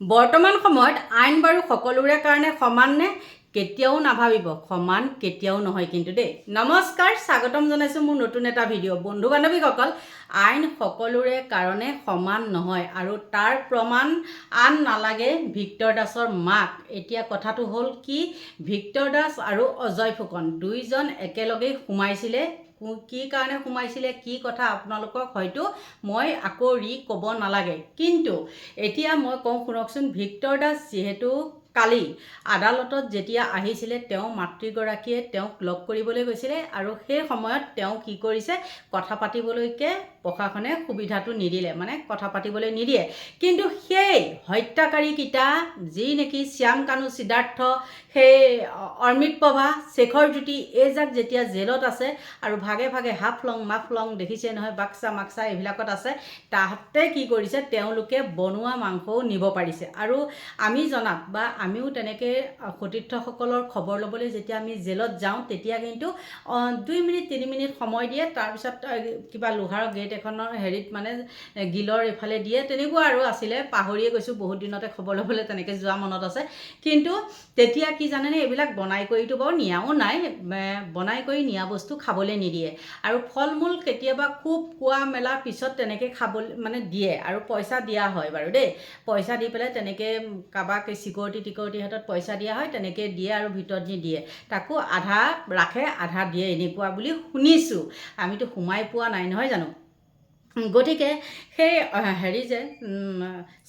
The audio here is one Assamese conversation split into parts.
বৰ্তমান সময়ত আইন বাৰু সকলোৰে কাৰণে সমান নে? কেতিয়াও নাভাবিব। সমান কেতিয়াও নহয় কিন্তু দেই। নমস্কাৰ স্বাগতম জনাইছোঁ মোৰ নতুন এটা ভিডিঅ' বন্ধু বান্ধৱীসকল আইন সকলোৰে কাৰণে সমান নহয় আৰু তাৰ প্ৰমাণ আন নালাগে ভিক্টৰ দাসৰ মাক। এতিয়া কথাটো হ'ল কি? ভিক্টৰ দাস আৰু অজয় ফুকন দুইজন একেলগেই সোমাইছিলে কো- কাৰণে সোমাইছিলে কি কথা আপোনালোকক হয়তো মই আকৌ ৰি ক'ব নালাগে। কিন্তু এতিয়া মই কওঁ শুনকচোন ভিক্টৰ দাস যিহেতু কালি। আদালতত যেতিয়া আহিছিলে, তেওঁ মাতৃগৰাকীয়ে তেওঁক লগ কৰিবলৈ গৈছিলে আৰু সেই সময়ত তেওঁ কি কৰিছে, কথা পাতিবলৈকে প্ৰশাসনে সুবিধাটো নিদিলে মানে কথা পাতিবলৈ নিদিয়ে। কিন্তু সেই হত্যাকাৰীকেইটা, যি নেকি শ্যাম কানু সিদ্ধাৰ্থ, সেই অৰ্মিত প্ৰভা, শেখৰ জ্যোতি, এইজাক যেতিয়া জেলত আছে আৰু ভাগে ভাগে হাফলং মাফলং দেখিছে নহয়, বাক্সা মাক্সা এইবিলাকত আছে, তাহাঁতে কি কৰিছে, তেওঁলোকে বনোৱা মাংসও নিব পাৰিছে। আৰু আমি জনাত বা আমিও তেনেকৈ সতীৰ্থসকলৰ খবৰ ল'বলৈ যেতিয়া আমি জেলত যাওঁ, তেতিয়া কিন্তু দুই মিনিট, তিনি মিনিট সময় দিয়ে। তাৰপিছত কিবা লোহাৰৰ গেট এখনৰ হেৰিত মানে গিলৰ এইফালে দিয়ে। তেনেকুৱা আৰু আছিলে। পাহৰিয়ে গৈছোঁ, বহুত দিনতে খবৰ ল'বলৈ তেনেকৈ যোৱা মনত আছে। কিন্তু, তেতিয়া কি জানেনে, এইবিলাক বনাই কৰিতো বাৰু নিয়াও নাই। বনাই কৰি নিয়া বস্তু খাবলৈ নিদিয়ে। আৰু ফল মূল কেতিয়াবা খুব খোৱা মেলাৰ পিছত তেনেকৈ খাবলৈ মানে দিয়ে। আৰু পইচা দিয়া হয় বাৰু দেই। পইচা দি পেলাই তেনেকৈ কাৰোবাক চিকিউৰিটি টিকিউৰিটি হাতত পইচা দিয়া হয়, তেনেকৈ দিয়ে আৰু ভিতৰত নি দিয়ে। তাকো আধা ৰাখে, আধা দিয়ে এনেকুৱা বুলি শুনিছোঁ। আমিতো সোমাই পোৱা নাই নহয় জানো? গতিকে সেই হেৰি যে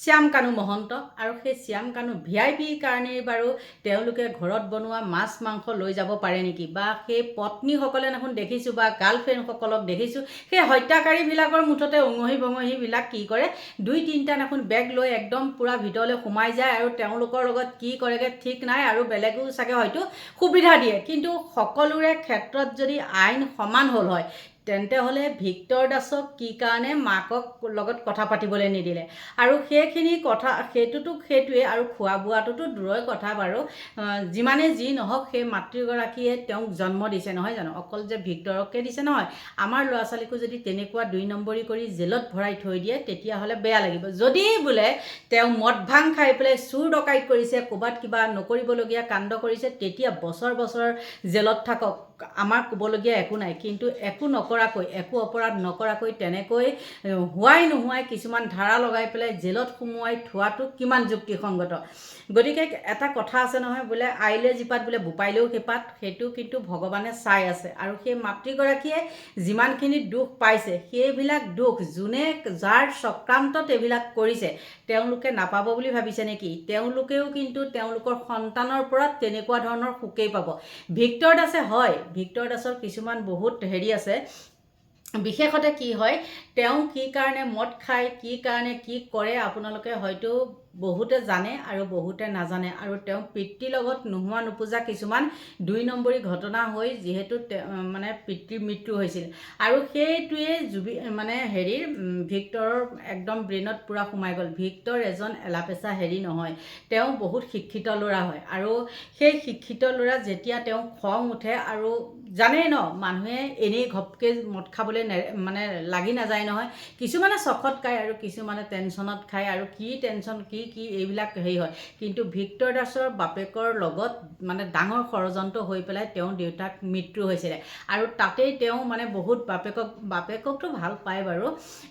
শ্যাম কানু মহন্ত আৰু সেই শ্যাম কানু ভি আই পিৰ কাৰণেই বাৰু তেওঁলোকে ঘৰত বনোৱা মাছ মাংস লৈ যাব পাৰে নেকি? বা সেই পত্নীসকলে দেখোন দেখিছোঁ বা গাৰ্লফ্ৰেণ্ডসকলক দেখিছোঁ, সেই হত্যাকাৰীবিলাকৰ মুঠতে উঙহি বঙহিবিলাক কি কৰে? দুই তিনিটা দেখোন বেগ লৈ একদম পূৰা ভিতৰলৈ সোমাই যায় আৰু তেওঁলোকৰ লগত কি কৰেগৈ ঠিক নাই আৰু বেলেগেও চাগে হয়তো সুবিধা দিয়ে। কিন্তু সকলোৰে ক্ষেত্ৰত যদি আইন সমান হ'ল হয় তেন্তে হ'লে ভিক্টৰ দাসক কি কাৰণে মাকক লগত কথা পাতিবলৈ নিদিলে? আৰু সেইখিনি কথা সেইটোতো সেইটোৱে আৰু খোৱা বোৱাটোতো দূৰৰে কথা বাৰু। যিমানে যি নহওক সেই মাতৃগৰাকীয়ে তেওঁক জন্ম দিছে নহয় জানো? অকল যে ভিক্টৰকে দিছে নহয়। আমাৰ ল'ৰা ছোৱালীকো যদি তেনেকুৱা দুই নম্বৰী কৰি জেলত ভৰাই থৈ দিয়ে তেতিয়াহ'লে বেয়া লাগিব। যদি বোলে তেওঁ মদ ভাং খাই পেলাই চুৰ ডকাইত কৰিছে ক'ৰবাত কিবা নকৰিবলগীয়া কাণ্ড কৰিছে তেতিয়া বছৰ বছৰ জেলত থাকক। আমাৰ ক'বলগীয়া একো নাই, কিন্তু একো নকৰাকৈ, একো অপৰাধ নকৰাকৈ, তেনেকৈ হোৱাই নোহোৱাই কিছুমান ধাৰা লগাই পেলাই জেলত সোমোৱাই থোৱাটো কিমান যুক্তিসংগত। গতিকে এটা কথা আছে নহয়, বোলে আইলে জীপাত বোলে বোপাইলেও সেইপাত, সেইটো কিন্তু ভগৱানে চাই আছে। আৰু সেই মাতৃগৰাকীয়ে যিমানখিনি দুখ পাইছে, সেইবিলাক দুখ যোনে যাৰ চক্ৰান্তত এইবিলাক কৰিছে, তেওঁলোকে নাপাব বুলি ভাবিছে নেকি? তেওঁলোকেও কিন্তু তেওঁলোকৰ সন্তানৰ পৰা তেনেকুৱা ধৰণৰ সুখেই পাব। ভিক্টৰ দাসে হয় ভিক্টৰ দাসৰ কিছুমান বহুত হেৰি আছে বিশেষতে কি হয় তেওঁ কি কাৰণে মদ খায় কি কাৰণে কি কৰে আপোনালোকে হয়তো বহুতে জানে আৰু বহুতে নাজানে। আৰু তেওঁ পিতৃৰ লগত নোহোৱা নোপোজা কিছুমান দুই নম্বৰী ঘটনা হৈ যিহেতু মানে পিতৃৰ মৃত্যু হৈছিল। আৰু সেইটোৱে জুবি মানে হেৰিৰ ভিক্টৰৰ একদম ব্ৰেইনত পূৰা সোমাই গ'ল। ভিক্টৰ এজন এলাপেচা হেৰি নহয় তেওঁ বহুত শিক্ষিত ল'ৰা হয়। আৰু সেই শিক্ষিত ল'ৰা যেতিয়া তেওঁ খং উঠে আৰু জানেই ন মানুহে এনেই ঘপকৈ মদ খাবলৈ মানে লাগি নাযায় নহয়। কিছুমানে চখত খায় আৰু কিছুমানে টেনশ্যনত খায় আৰু কি টেনশ্যন কি কি এইবিলাক হেৰি হয়। কিন্তু ভিক্টৰ দাসৰ বাপেকৰ লগত মানে ডাঙৰ ষড়যন্ত্ৰ হৈ পেলাই তেওঁৰ দেউতাক মৃত্যু হৈছিলে। আৰু তাতেই তেওঁ মানে বহুত বাপেকক বাপেককতো ভাল পায় বাৰু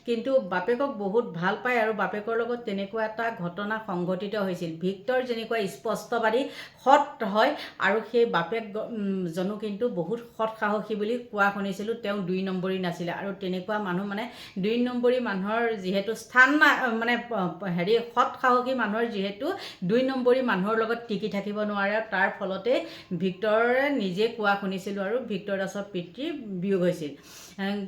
কিন্তু বাপেকক বহুত ভাল পায় আৰু বাপেকৰ লগত তেনেকুৱা এটা ঘটনা সংঘটিত হৈছিল। ভিক্টৰ যেনেকুৱা স্পষ্টবাদী সৎ হয় আৰু সেই বাপেক গ- উম, জনো কিন্তু বহুত সৎ সাহসী বুলি কোৱা শুনিছিলোঁ তেওঁ দুই নম্বৰী নাছিলে। আৰু তেনেকুৱা মানুহ মানে দুই নম্বৰী মানুহৰ যিহেতু স্থান মানে হেৰি সৎ সাহসী মানুহৰ যিহেতু দুই নম্বৰী মানুহৰ লগত টিকি থাকিব নোৱাৰে। তাৰ ফলতে ভিক্টৰে নিজে কোৱা শুনিছিলোঁ আৰু ভিক্টৰ দাসৰ পিতৃ বিয়োগ হৈছিল।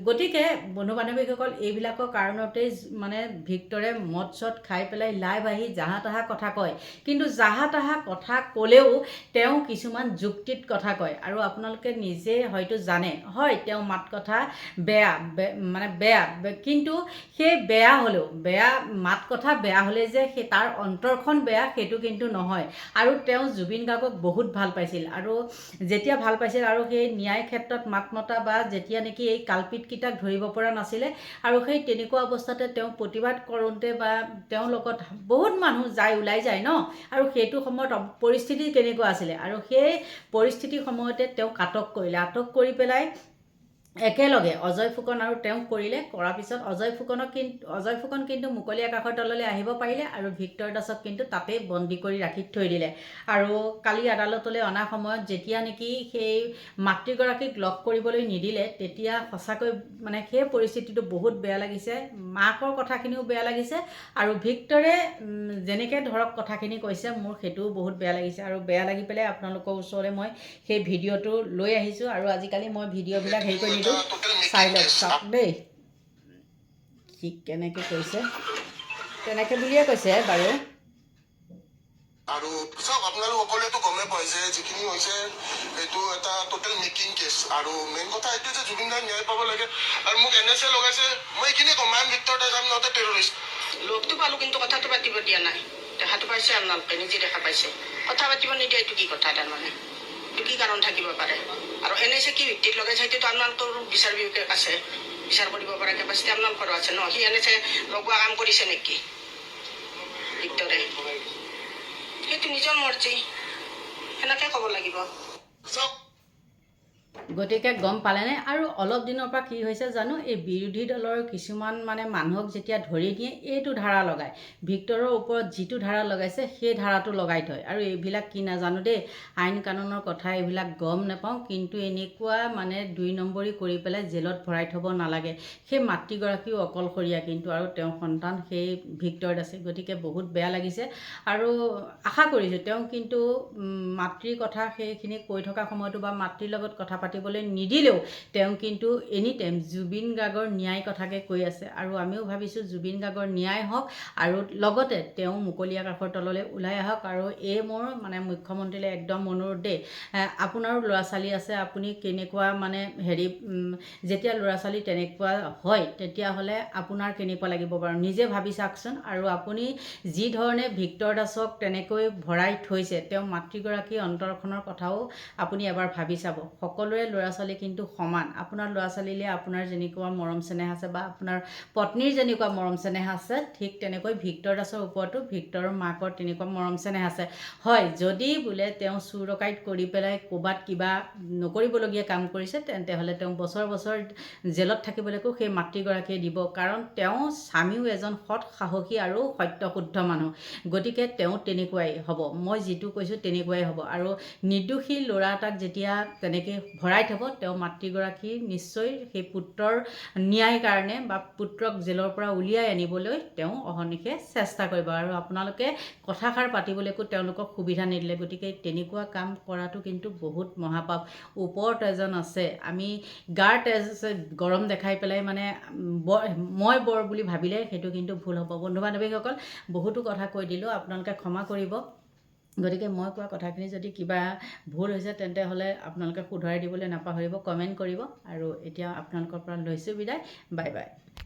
গতিকে বন্ধু বান্ধৱীসকল এইবিলাকৰ কাৰণতেই মানে ভিক্টৰে মদ চদ খাই পেলাই লাইভ আহি জাহা তাহা কথা কয়। কিন্তু জাহা তাহা কথা ক'লেও তেওঁ কিছুমান যুক্তিত কথা কয়। আৰু আপোনালোকে নিজে হয়তো জানে, হয়, তেওঁ মাত কথা বেয়া মানে বেয়া কিন্তু সেই বেয়া হ'লেও, বেয়া, মাত কথা বেয়া হ'লে যে সেই তাৰ অন্তৰখন বেয়া, সেইটো কিন্তু নহয়। আৰু তেওঁ জুবিন গাৰ্গক বহুত ভালো পাইছিল। আৰু যেতিয়া ভালো পাইছিল আৰু সেই ন্যায় ক্ষেত্ৰত মাত মতা বা যেতিয়া নেকি এই কালপিতকেইটাক ধৰিব পৰা নাছিলে। আৰু সেই তেনেকুৱা অৱস্থাতে তেওঁ প্ৰতিবাদ কৰোঁতে বা তেওঁৰ লগত বহুত মানুহ যায়, ওলাই যায় ন? আৰু সেইটো সময়ত পৰিস্থিতি কেনেকুৱা আছিলে? আৰু সেই পৰিস্থিতিৰ সময়তে তেওঁক আটক কৰিলে। আটক কৰি পেলাই একেলগে অজয় ফুকন আৰু তেওঁক কৰিলে কৰাৰ পিছত অজয় ফুকনক কিন্তু অজয় ফুকন কিন্তু মুকলি আকাশৰ তললৈ আহিব পাৰিলে আৰু ভিক্টৰ দাসক কিন্তু তাতেই বন্দী কৰি ৰাখি থৈ দিলে। আৰু কালি আদালতলৈ অনা সময়ত যেতিয়া নেকি সেই মাতৃগৰাকীক লগ কৰিবলৈ নিদিলে তেতিয়া সঁচাকৈ মানে সেই পৰিস্থিতিটো বহুত বেয়া লাগিছে মাকৰ কথাখিনিও বেয়া লাগিছে আৰু ভিক্টৰে যেনেকৈ ধৰক কথাখিনি কৈছে মোৰ সেইটোও বহুত বেয়া লাগিছে আৰু বেয়া লাগি পেলাই আপোনালোকৰ ওচৰলৈ মই সেই ভিডিঅ'টো লৈ আহিছোঁ আৰু আজিকালি মই ভিডিঅ'বিলাক হেৰি কৰি নিদিওঁ চাই লওক চাওক দেই। সি কেনেকৈ কৈছে? তেনেকৈ বুলিয়ে কৈছে বাৰু? আৰু চাওক আপোনালোক সকলোৱেতো গমেই পায় যে যিখিনি হৈছে এইটো এটা টোটেল মেকিং কেছ আৰু মেইন কথা এইটো যে জুবিন দাই ন্যায় পাব লাগে। আৰু মোক এন এছ এ লগাইছে মই এইখিনিয়ে ক'ম I am Victor Das I am not a terrorist লগটো পালো কিন্তু কথাটো পাতিব দিয়া নাই। দেখাটো পাইছে আপোনালোকে নিজে দেখা পাইছে। কথা পাতিব নিদিয়া এইটো কি কথা তাৰমানে? কি কাৰণ থাকিব পাৰে? আৰু এনে যে কি ভিত্তিত লগাই সেইটোতো আপোনালোকৰ বিচাৰ বিভাগ আছে। বিচাৰ কৰিব পৰা কেপাচিটি আপোনালোকৰো আছে ন? সি এনে যে লগোৱা কাম কৰিছে নেকি? ভিক্টৰে। সেইটো নিজৰ মৰ্জি। সেনেকে ক'ব লাগিব। চাওক গতিকে গম পালেনে? আৰু অলপ দিনৰ পৰা কি হৈছে জানো? এই বিৰোধী দলৰ কিছুমান মানে মানুহক যেতিয়া ধৰি দিয়ে এইটো ধাৰা লগায়। ভিক্টৰৰ ওপৰত যিটো ধাৰা লগাইছে সেই ধাৰাটো লগাই থয়। আৰু এইবিলাক কি নাজানো দেই। আইন কানুনৰ কথা এইবিলাক গম নাপাওঁ কিন্তু এনেকুৱা মানে দুই নম্বৰী কৰি পেলাই জেলত ভৰাই থ'ব নালাগে। সেই মাতৃগৰাকীও অকলশৰীয়া কিন্তু আৰু তেওঁৰ সন্তান সেই ভিক্টৰ দাসে গতিকে বহুত বেয়া লাগিছে। আৰু আশা কৰিছোঁ তেওঁ কিন্তু মাতৃৰ কথা সেইখিনি কৈ থকা সময়তো বা মাতৃৰ লগত কথা পাতিবলৈ নিদিলেও তেওঁ কিন্তু এনি টাইম জুবিন গাৰ্গৰ ন্যায় কথাকে কৈ আছে আৰু আমিও ভাবিছোঁ জুবিন গাৰ্গৰ ন্যায় হওক আৰু লগতে তেওঁ মুকলি আকাশৰ তললৈ ওলাই আহক আৰু এই মোৰ মানে মুখ্যমন্ত্ৰীলৈ একদম অনুৰোধ দেই আপোনাৰো ল'ৰা ছোৱালী আছে আপুনি কেনেকুৱা মানে হেৰি যেতিয়া ল'ৰা ছোৱালী তেনেকুৱা হয় তেতিয়াহ'লে আপোনাৰ কেনেকুৱা লাগিব বাৰু নিজে ভাবি চাওকচোন আৰু আপুনি যি ধৰণে ভিক্টৰ দাসক তেনেকৈ ভৰাই থৈছে তেওঁ মাতৃগৰাকীৰ অন্তৰখনৰ কথাও আপুনি এবাৰ ভাবি চাব সকলোৰে ল'ৰা ছোৱালী কিন্তু সমান। আপোনাৰ ল'ৰা ছোৱালীলৈ আপোনাৰ যেনেকুৱা মৰম চেনেহ আছে বা আপোনাৰ পত্নীৰ যেনেকুৱা মৰম চেনেহ আছে ঠিক তেনেকৈ ভিক্টৰ দাসৰ ওপৰতো ভিক্টৰৰ মাকৰ তেনেকুৱা মৰম চেনেহ আছে। হয় যদি বোলে তেওঁ চুৰ ডকাইত কৰি পেলাই ক'ৰবাত কিবা নকৰিবলগীয়া কাম কৰিছে তেন্তে হ'লে তেওঁ বছৰ বছৰ জেলত থাকিবলৈকো সেই মাতৃগৰাকীয়ে দিব। কাৰণ তেওঁ স্বামীও এজন সৎ সাহসী আৰু সত্যশুদ্ধ মানুহ। গতিকে তেওঁ তেনেকুৱাই হ'ব। মই যিটো কৈছোঁ তেনেকুৱাই হ'ব। আৰু নিৰ্দোষী ল'ৰা এটাক যেতিয়া তেনেকৈ ভৰাই থ'ব তেওঁ মাতৃগৰাকী নিশ্চয় সেই পুত্ৰৰ ন্যায় কাৰণে বা পুত্ৰক জেলৰ পৰা উলিয়াই আনিবলৈ তেওঁ অহৰ্নিশে চেষ্টা কৰিব। আৰু আপোনালোকে কথাষাৰ পাতিবলৈকো তেওঁলোকক সুবিধা নিদিলে। গতিকে তেনেকুৱা কাম কৰাটো কিন্তু বহুত মহাপাপ। ওপৰত এজন আছে, আমি গাৰ তেজ গৰম দেখাই পেলাই মানে বৰ, মই বৰ বুলি ভাবিলে সেইটো কিন্তু ভুল হ'ব। বন্ধু বান্ধৱীসকল বহুতো কথা কৈ দিলোঁ, আপোনালোকে ক্ষমা কৰিব। গতিকে মই কোৱা কথাখিনি যদি কিবা ভুল হৈছে তেন্তে হ'লে আপোনালোকে শুধৰাই দিবলৈ নাপাহৰিব কমেণ্ট কৰিব। আৰু এতিয়া আপোনালোকৰ পৰা লৈছোঁ বিদায়। Bye bye.